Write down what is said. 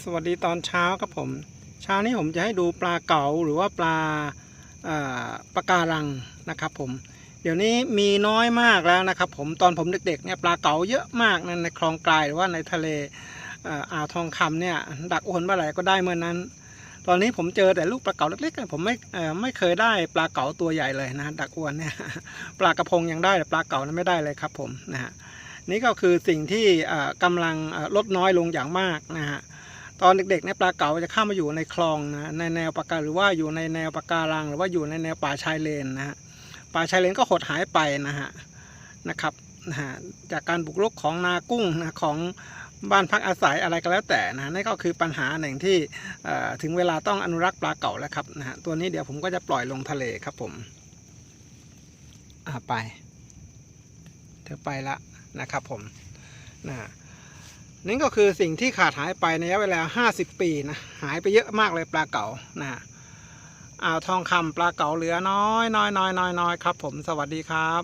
สวัสดีตอนเช้าครับผม เช้านี้ผมจะให้ดูปลาเก๋าหรือว่าปลาเอ่อปะการังนะครับผม เดี๋ยวนี้มีน้อยมากแล้วนะครับผมตอนผมเด็กๆเนี่ยปลาเก๋าเยอะมากนะในคลองกลายหรือว่าในทะเลอ่าวทองคำเนี่ยดักโอนเมื่อไหร่ก็ได้เมื่อนั้น ตอนนี้ผมเจอแต่ลูกปลาเก๋าเล็กๆผมไม่ไม่เคยได้ปลาเก๋าตัวใหญ่เลยนะดักอวนเนี่ยปลากระพงยังได้แต่ปลาเก๋านั้นไม่ได้เลยครับผมนะฮะนี่ก็คือสิ่งที่เอ่อกำลังลดน้อยลงอย่างมากนะฮะ ตอนเด็กๆเนี่ยปลาเก๋าจะเข้ามาอยู่ในคลองนะในแนวปะการหรือว่าอยู่ในแนวปะการัง หรือว่าอยู่ในแนวป่าชายเลนนะฮะป่าชายเลนก็หดหายไปนะฮะนะครับนะฮะจากการบุกรุกของนากุ้งนะของบ้านพักอาศัยอะไรก็แล้วแต่นะนั่นก็คือปัญหาหนึ่งที่ถึงเวลาต้องอนุรักษ์ปลาเก๋าแล้วครับนะฮะตัวนี้เดี๋ยวผมก็จะปล่อยลงทะเลครับผมไป เธอไปละนะครับผมนะ นี่ก็คือสิ่งที่ขาดหายไปในระยะเวลา 50 ปีนะหายไปเยอะมากเลยปลาเก๋านะฮะอ่าวทองคำปลาเก๋าเหลือน้อยน้อยน้อยน้อยน้อยครับ ผมสวัสดีครับ